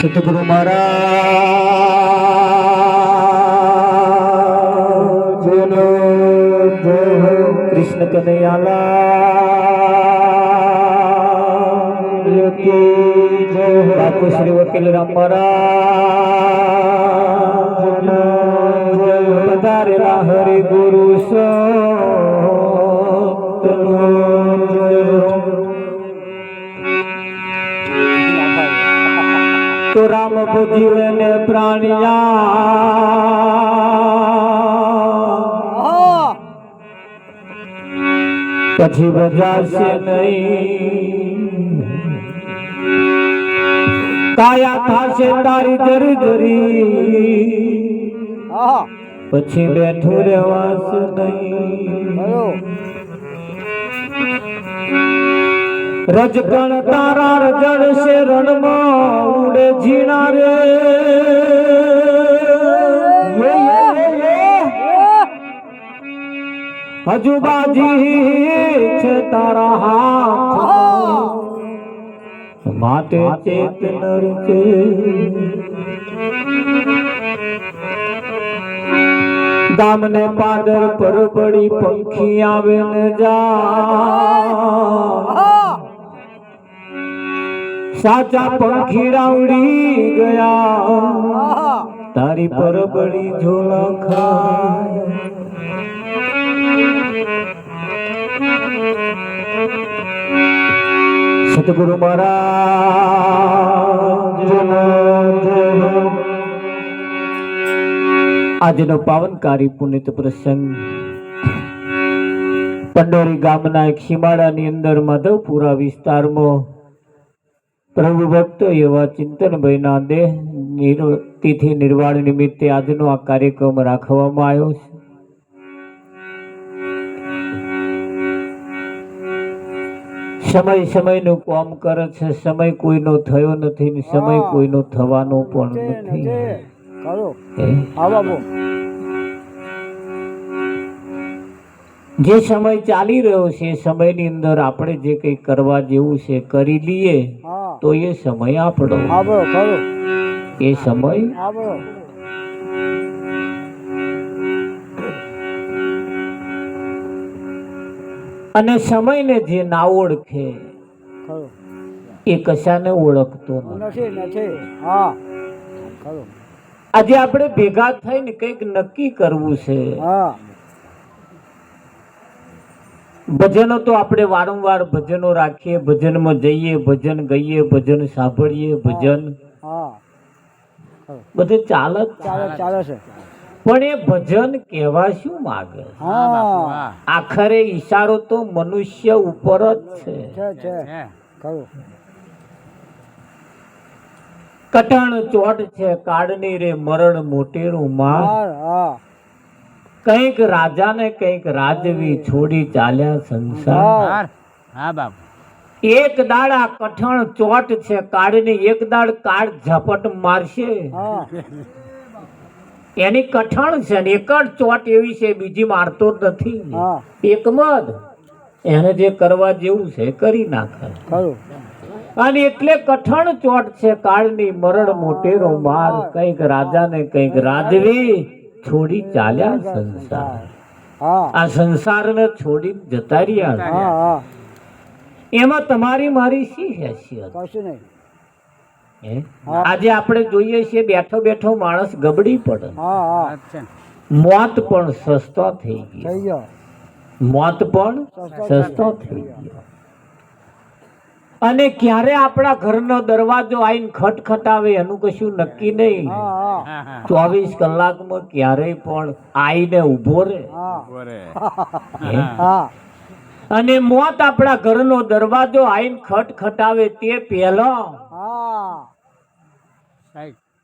સતગુરુ મહારાજ કૃષ્ણ કનૈયાલા બાપુ શ્રી વકીલ રામ મહારાજ. તો રામ ભજી ને પ્રાણિયા પછી બજાશે નહીં. કાયા થાશે તારી ધરી ધરી પછી બેઠું રહેવાશે નહીં. રજગણ તારા રજળ છે ઉડે ઝીણા રે. હજુ બાજી છે તારા હાથ. માટે ચેત રૂપે. દામને પાદર પર પડી પંખી આવે ને જા. સાચા પંખીડા ઉડી ગયા. તારી પરબડી ઝોલા ખાય. સતગુરુ મહારાજ આજનો પાવનકારી પુનિત પ્રસંગ. પંડોરી ગામના એક સીમાડાની અંદર માધવપુરા વિસ્તારમાં પ્રભુ ભક્તો એવા ચિંતનભાઈના દેહ તિથિ નિર્વાણ નિમિત્તે આજનો આ કાર્યક્રમ રાખવામાં આવ્યો છે. સમય સમયનું કામ કરે છે સમય કોઈનો થયો નથી ને સમય કોઈનો થવાનો પણ નથી. જે સમય ચાલી રહ્યો છે એ સમયની અંદર આપણે જે કંઈ કરવા જેવું છે કરી લઈએ. હા. તો એ સમય આપણો. ખરો. એ સમય બરો અને સમયને જે ના ઓળખે એ કશાને ઓળખતો નથી. નથી નથી. હા આજે આપણે ભેગા થઈને કંઈક નક્કી કરવું છે. હા. ભજનો તો આપણે વારંવાર ભજનો રાખીએ ભજનમાં જઈએ ભજન ગઈએ ભજન સાંભળીએ ભજન. બધે ચાલે ચાલે ચાલે છે. પણ એ ભજન કહેવા શું માગે? આખરે ઈશારો તો મનુષ્ય ઉપર જ છે. કટણ ચોટ છે કાળની રે મરણ મોટેરું માં. કંઈક રાજાને કંઈક રાજવી છોડી ચાલ્યા સંસાર. હા. એક દાડ આ કઠણ ચોટ છે કાળની એક દાડ કાળ ઝપટ મારશે. એની કઠણ છે ને એક જ ચોટ એવી છે બીજી મારતો જ નથી. એકમદ એકમાં એને જે કરવા જેવું છે કરી નાખે. અને એટલે કઠણ ચોટ છે કાળની મરણ મોટેરો માર. કંઈક રાજાને કંઈક રાજવી. છોડી ચાલ્યા સંસાર. આ સંસારને છોડી જતા રહ્યા એમાં તમારી મારી શી હેસિયત? કશું નહીં? આજે આપણે જોઈએ છીએ બેઠો બેઠો માણસ ગબડી પડે. મોત પણ સસ્તો થઈ થઈ ગયો. મોત પણ સસ્તો થઈ ગયો. અને ક્યારે આપણા ઘરનો દરવાજો આવીને ખટખટાવે એનું કશું નક્કી નહીં. ચોવીસ કલાકમાં ક્યારેય પણ આઈને ઊભો રહે. હા. હે? હા. અને મોત આપણા ઘરનો દરવાજો આવીને ખટખટાવે તે પહેલો.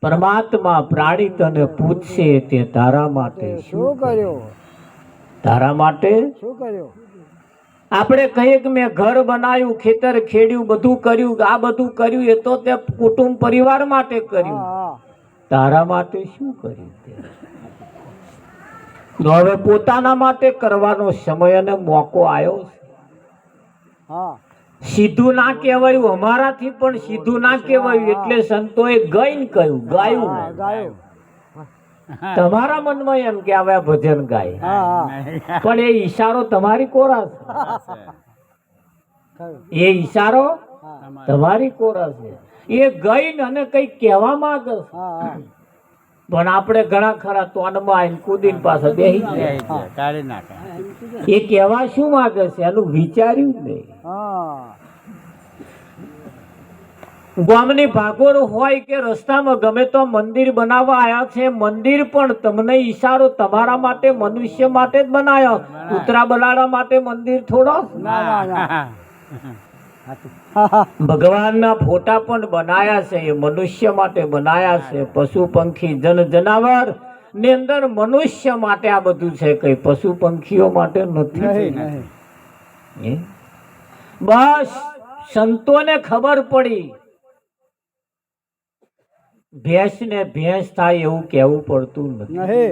પરમાત્મા પ્રાણી તને પૂછશે તે તારા માટે શું શું કર્યું? તારા માટે? શું કર્યું? આપણે કંઈક મેં ઘર બનાવ્યું ખેતર ખેડ્યું બધું કર્યું આ બધું કર્યું એ તો તે કુટુંબ પરિવાર માટે કર્યું. તારા માટે શું કર્યું તે? હવે પોતાના માટે કરવાનો સમય અને મોકો આવ્યો છે. સીધું ના કહેવાયું અમારાથી પણ સીધું ના કહેવાયું એટલે સંતોએ ગઈને કહ્યું ગાયું ગાયું. તમારા મનમાં એમ કે હવે ભજન ગાય. પણ એ ઈશારો તમારી કોરા છે. એ ઈશારો તમારી કોરા છે. એ ગઈને અને કઈ કહેવા માંગે છે. હા હા. પણ આપણે ઘણા ખરા તોનમાં આવીને કૂદીને ગયા. કાઢી નાખે એ કહેવા શું માંગે છે? એનું વિચાર્યું જ નહીં. હા. ગામની ભાગોળ હોય કે રસ્તામાં ગમે તો મંદિર બનાવવા આવ્યા છે મંદિર પણ તમને ઈશારો તમારા માટે મનુષ્ય માટે જ બનાવ્યો કૂતરા બલાડા માટે મંદિર થોડો? ભગવાનના ફોટા પણ બનાયા છે એ મનુષ્ય માટે બનાયા છે. પશુ પંખી જન જનાવરની અંદર મનુષ્ય માટે આ બધું છે કઈ. પશુ પંખીઓ માટે નથી બસ સંતોને ખબર પડી. ભેંસ ને ભેંસ થાય એવું કહેવું પડતું નથી.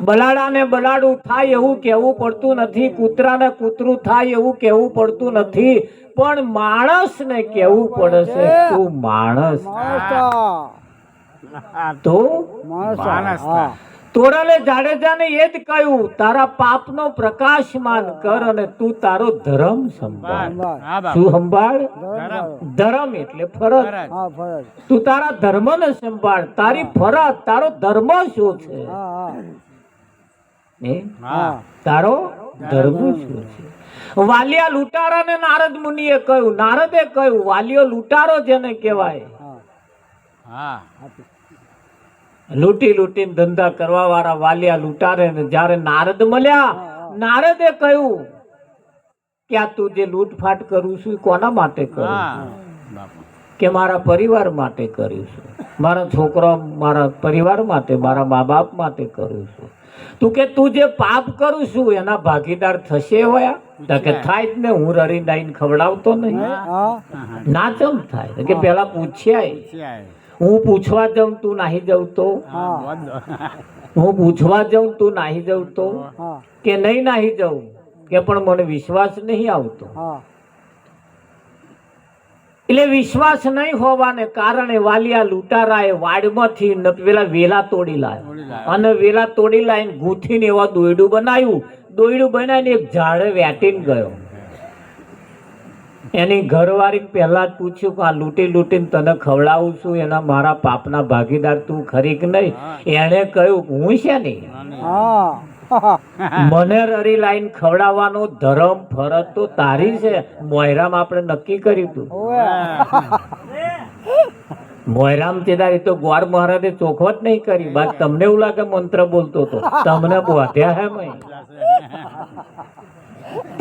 બલાડા બલાડાને બલાડું થાય એવું કહેવું પડતું નથી. કૂતરાને કૂતરું થાય એવું કહેવું પડતું નથી. પણ માણસને કહેવું પડે છે તું માણસ. તું? માણસ. તોરલે જાડેજાને એ જ કહ્યું તારા પાપનો પ્રકાશમાન કર અને તું તારો ધર્મ સંભાળ. તું શું સંભાળ? ધર્મ. ધર્મ એટલે ફરજ. ફરજ. હા ફરજ. તું તારા ધર્મને સંભાળ તારી ફરજ તારો ધર્મ શું છે? તારો ધર્મ શું છે? વાલિયા લૂંટારાને નારદ મુનિએ કહ્યું નારદે કહ્યું વાલિયો લૂંટારો જેને કહેવાય. હા. લૂંટી લૂંટીને ધંધા કરવા વાળા વાલિયા લૂંટારે ને જ્યારે નારદ મળ્યા નારદે કહ્યું કે આ તું જે લૂંટફાટ કરું છું એ કોના માટે કરું કે મારા પરિવાર માટે કર્યું છું. મારા છોકરા મારા પરિવાર માટે મારા મા બાપ માટે કરું છું. તું કે તું જે પાપ કરું છું એના ભાગીદાર થશે હોયા? તો કે થાય જ ને હું રરી ડાઈને ખવડાવતો નહીં. ના ચમ થાય? કે પેલા પૂછ્યા. હું પૂછવા જાઉં તું નાહી જાઉં તો? હું પૂછવા જાઉં તું નાહી જાઉં તો? કે નહીં નાહી જાઉં? કે પણ મને વિશ્વાસ નહીં આવતો? એટલે વિશ્વાસ નહીં હોવાને કારણે વાલિયા લૂંટારાએ વાડમાંથી પેલા વેલા તોડી લાવ્યા અને વેલા તોડી લાવીને ગૂંથીને એવા દોયડું બનાવ્યું. દોયડું બનાવીને એક ઝાડે વેટીને ગયો. એની ઘરવાળી પહેલા જ પૂછ્યું કે આ લૂંટી લૂંટીને તને ખવડાવું છું એના મારા પાપના ભાગીદાર તું ખરી કે નહીં? એણે કહ્યું હું છે હા. મને રરી લાઈન ખવડાવવાનો ધર્મ ફરજ તો તારી છે. મોયરામ આપણે નક્કી કર્યું હતું મોયરામ એ તો ગ્વાર મહારાજે ચોખવટ નહીં કરી. બાદ તમને એવું લાગે મંત્ર બોલતો હતો તમને બોધ્યા હે મેં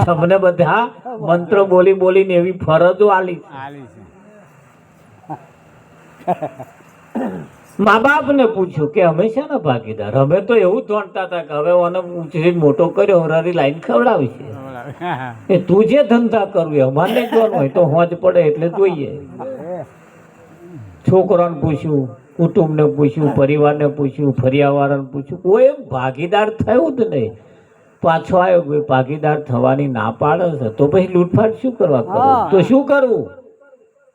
તમને બધા મંત્ર બોલી બોલીને એવી ફરજો આલી મા બાપ ને પૂછ્યું કે અમે છે ને ભાગીદાર? અમે તો એવું ધોણતા હતા કે હવે ઓને ઉછરી મોટો કર્યો રરી લાઈન ખવડાવી છે. એ તું જે ધંધા કરવી અમારે જોવાનું હોય તો હોજ પડે એટલે જોઈએ. છોકરાને પૂછ્યું કુટુંબને પૂછ્યું પરિવારને પૂછ્યું ફરિયાવાળાને પૂછ્યું. કોઈ ભાગીદાર થયું જ નહીં. પાછો આવ્યો કોઈ ભાગીદાર થવાની ના પાડે છે તો પછી લૂંટફાટ શું કરવા તો શું કરવું?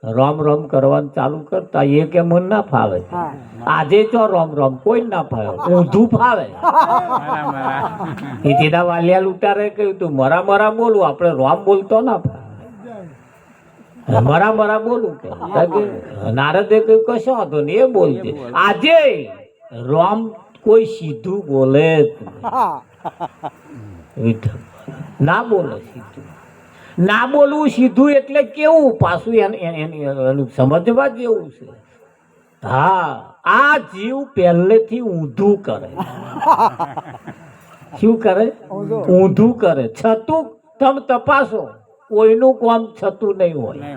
રોમ રોમ કરવાનું ચાલુ કરતા એ કે મન ના ફાવે. આજે ચો રોમ રોમ કોઈ ના ફાવે ઊંધું ફાવે. મરા, મરા. એ સીધા વાલિયા લૂંટારે કહ્યું તું મરા મરા બોલું આપણે રોમ બોલતો ના ફાવે. મરા મરા બોલું કે નારદે કહ્યું કશો વાંધો નહીં એ બોલજે. આજે રોમ કોઈ સીધું બોલે જ વિઠ્ઠલ. ના બોલે સીધું. ના બોલવું સીધું એટલે કેવું? પાછું એને- સમજવા જેવું છે. હા આ જીવ પહેલેથી ઊંધું કરે શું કરે? ઊંધું. કરે. છતું તમે તપાસો કોઈનું કામ છતું નહીં હોય.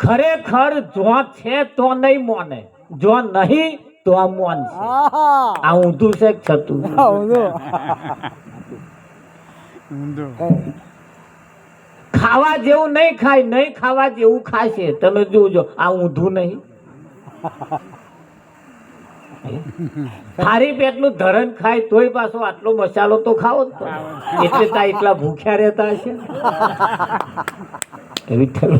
ખરેખર જો છે તો નહીં મોને. જો નહીં તો આ મોનશે હા આ ઊંધું છે કે. ખાવા જેવું નહીં ખાય નહીં ખાવા જેવું ખાશે. તમે જોજો આ ઊંધું નહીં. ખારી પેટનું ધરણ ખાય તોય પાછો આટલો મસાલો તો ખાવો જ એટલે તા એટલા ભૂખ્યા રહેતા હશે. વિઠ્ઠલ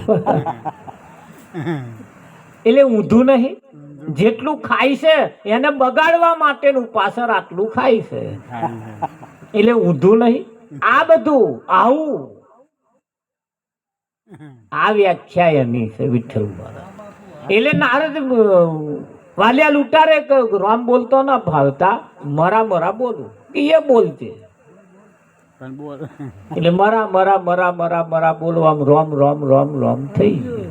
એટલે ઊંધું નહીં. જેટલું ખાય છે એને બગાડવા માટેનું પાછળ આટલું ખાય છે. એટલે ઊંધું નહીં. આ બધું આવું. આ વ્યાખ્યા એની છે વિઠ્ઠલ એટલે નારદ વાલિયા લૂંટારે રામ બોલતો ના ભાવતા મરા મરા બોલું. કે એ બોલતે એટલે મરા મરા મરા મરા મરા બોલવામાં રોમ રોમ રોમ રોમ થઈ ગયું.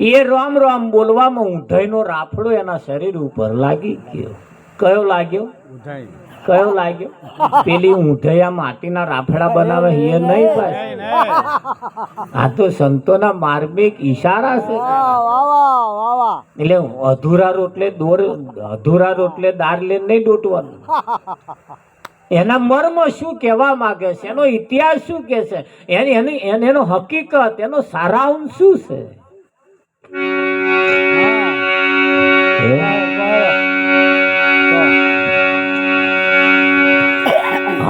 એ રોમ રોમ બોલવામાં ઊંધાઈનો રાફડો એના શરીર ઉપર લાગી ગયો. કયો લાગ્યો? કયો લાગ્યો? પેલી ઊંધૈયા માટીના રાફડા બનાવે એ નહીં ભાઈ. આ તો સંતોના માર્મિક ઈશારા છે. વાહ વાહ વાહ વાહ. એટલે અધૂરા રોટલે દોર અધૂરા રોટલે દાર લઈને નહીં દોટવાનું. એના મર્મ શું કહેવા માંગે છે? એનો ઇતિહાસ શું કે છે? એની એની એન- એનો હકીકત એનો સારાંશ શું છે?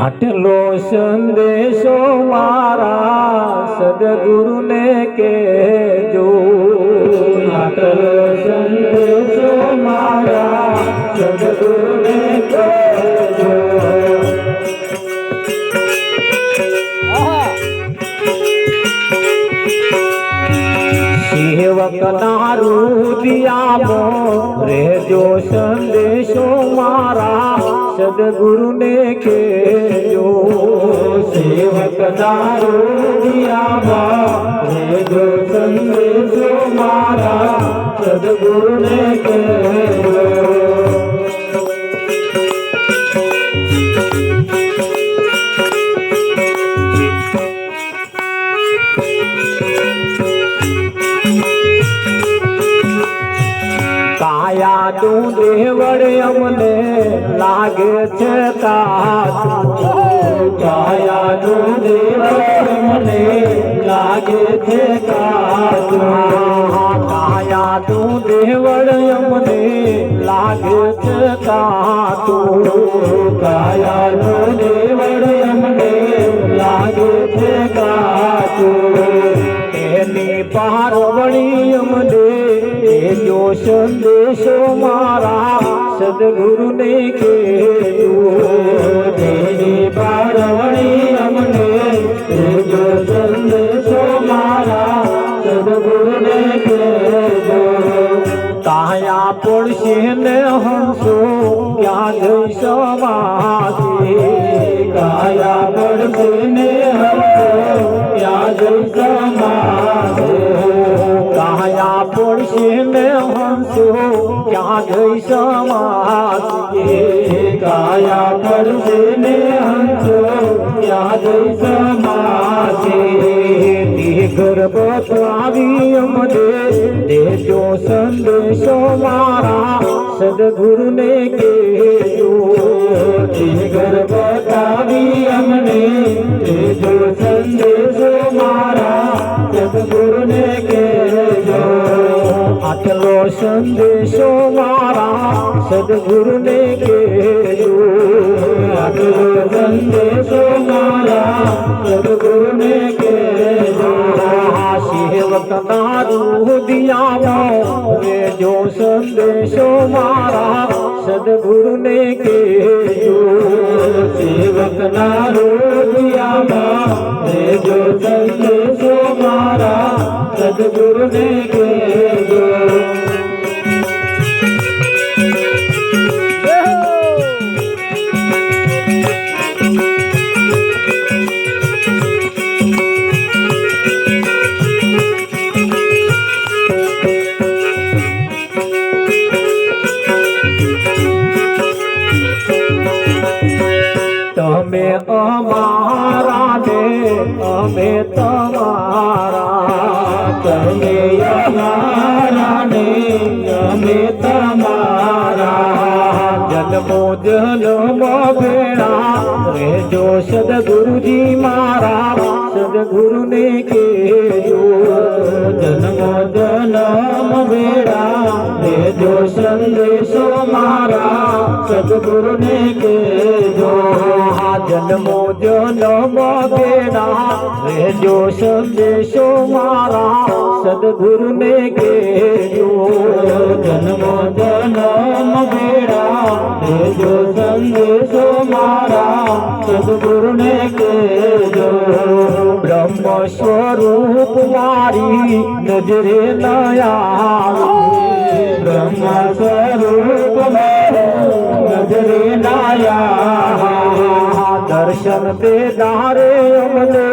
આટલો સંદેશો મારા સદગુરુને કેજો સેવક નારુદિયામો રહેજો સંદેશો મારા સદગુરુને કેજો સેવક નારુદિયામો રહેજો સંદેશો મારા સદગુરુને કેજો કાયા તું દેવડે અમને લાગે છે કાયા તું દેવડે અમને લાગે છે કાયા તું દેવડે અમને લાગે છે કાતું કાયા તું દેવડે અમને લાગે છે કાતું એની પારવણી સંદેશો મારા સદગુરુને કેજો ત્યાં જઈ સમાધિ કાયા दे હંસો. સમાધિ તે ગર્ભ આવી અમને દેજો સંદેશો મારા સદગુરુને કેજો ગર્ભ અમને. દેજો સંદેશો મારા આટલો સંદેશો મારા સદગુરુને કેજો આટલો સંદેશો મારા સદગુરુને કેજો સેવક તારું દિયામો રેજો સંદેશો મારા સદગુરુને કેજો સેવક નારું દિયામો રેજો સંદેશો મારા સદગુરુને કેજો સદગુરુજી મારા સદગુરુને કેજો જન્મો જન્મ ભેળા રહેજો સંદેશો મારા. સદગુરુને કેજો આ જન્મો જન્મ ભેળા રહેજો સંદેશો મારા સદગુરુને કેજો જન્મો જન્મ ભેળા દેજો સંદેશો મારા સદગુરુને કેજો બ્રહ્મ સ્વરૂપ મારી નજરે નયા બ્રહ્મ સ્વરૂપ નજરે નાયા દે દારે અમને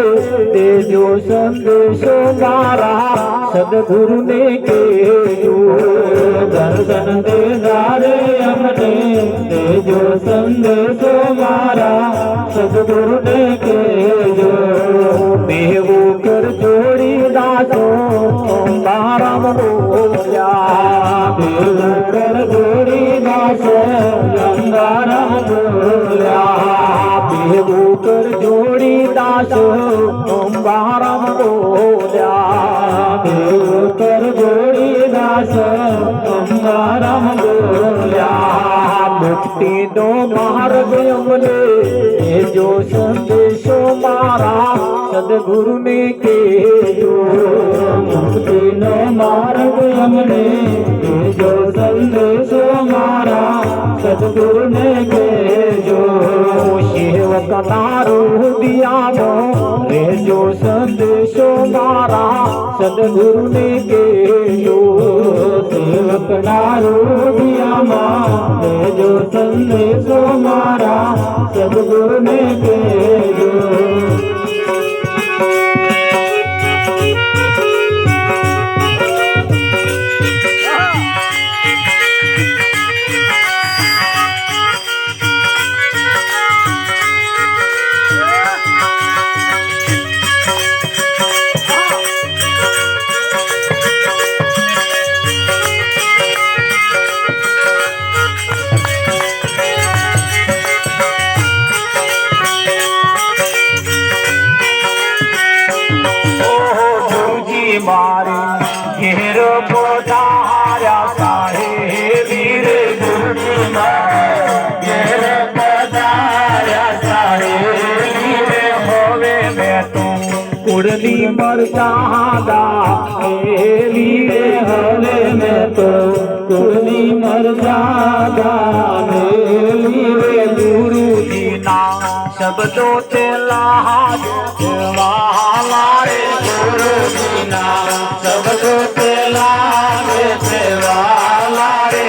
દેજો સંદેશો મારા સદગુરુને કેજો દર્શન દે દારે અમને દેજો સંદેશો મારા સદગુરુને કેજો મેવો કર જોડી દાસો મારા બોલ્યા દેવો કર જોડી દાસો ગંગારામ બોલ્યા દેવો કર જોડી દાસ અંબારામ બોલ્યા ગોકર કર જોડી દાસ અંબારામ બોલ્યા મુક્તિનો માર્ગ અમને એ જો સંદેશો મારા સદગુરુને કેજો મુક્તિનો માર્ગ અમને, એ જો સંદેશો મારા સદગુરુને કહેજો સેવક તારો દિયાનો રેજો સંદેશો મારા સદગુરુને કહેજો સેવક તારો દિયામાં રેજો સંદેશો મારા સદગુરુને કેજો મારે ઘેર પોતાર્યા સાહે વીર ગુરુજી મારે ઘેર પોતાર્યા સાહે વીર હોવે મેં તું કુળની મરજાદા એ વીર હવે મેં તો કુળની મરજાદા ને વીરે ગુરુજીના શબ્દો તે લાજો